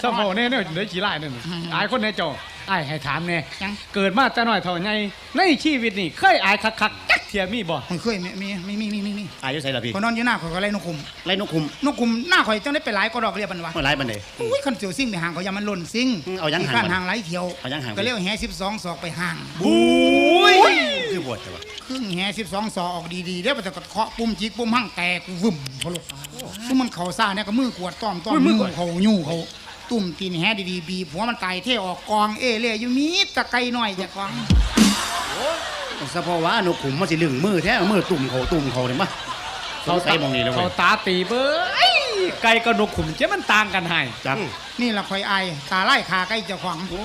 เศร้าโมเนี่ยเนี่ยเดี๋ยวขี้ไล่นั่นอายคนในเจ้าอายให้ถามเนี่ยเกิดมาแต่น้อยเท่าไงในชีวิตนี่เคยอายคักๆจักเทียมีบ่มันเคยมีมีมีมีมีมีอายุใส่ละพี่ข่อยนอนอยู่หน้าข่อยก็ไล่นกคุมไล่นกคุมนกคุมหน้าข่อยจังได้ไปหลายก็ดอกเรียบมันวะเมื่อไรบันเดยอุ้ยคันเสียวซิ่งไปห่างเขาอย่ามันหล่นซิ่งอืมเอายังห่างข้านห่างไหลเที่ยวเอายังห่างก็เรียกว่าแห่12ศอกไปห่างบุ้ยคือบวชแต่ว่าครึ่งแห่12ศอกออกดีๆเดี๋ยวมันจะเคาะปุ่มจิกปุ่มหั่งแตกวึ่มพะโล ซุมันเข้าซ่าเนี่ยก็มือกวดต้อมต้อมมือเขายู่เขาตุ่มตีนแห่ดีๆบีบหัวมันไตเท่ออกกองเอเล่อยู่มีตะไกหน่อยจะกองสะเพราะว่านกขุมมันสิลึงมือแท้มือตุ่มเขาตุ่มเขาเนี่ยมะเขาใส่มองนี่เลยเว้เขายตาตีเบ้ยไก่กับนกขุมเจ้ามันต่างกันให้จังนี่ละข่อยอายตาไล่ขาใกล้เจ้าของโอ้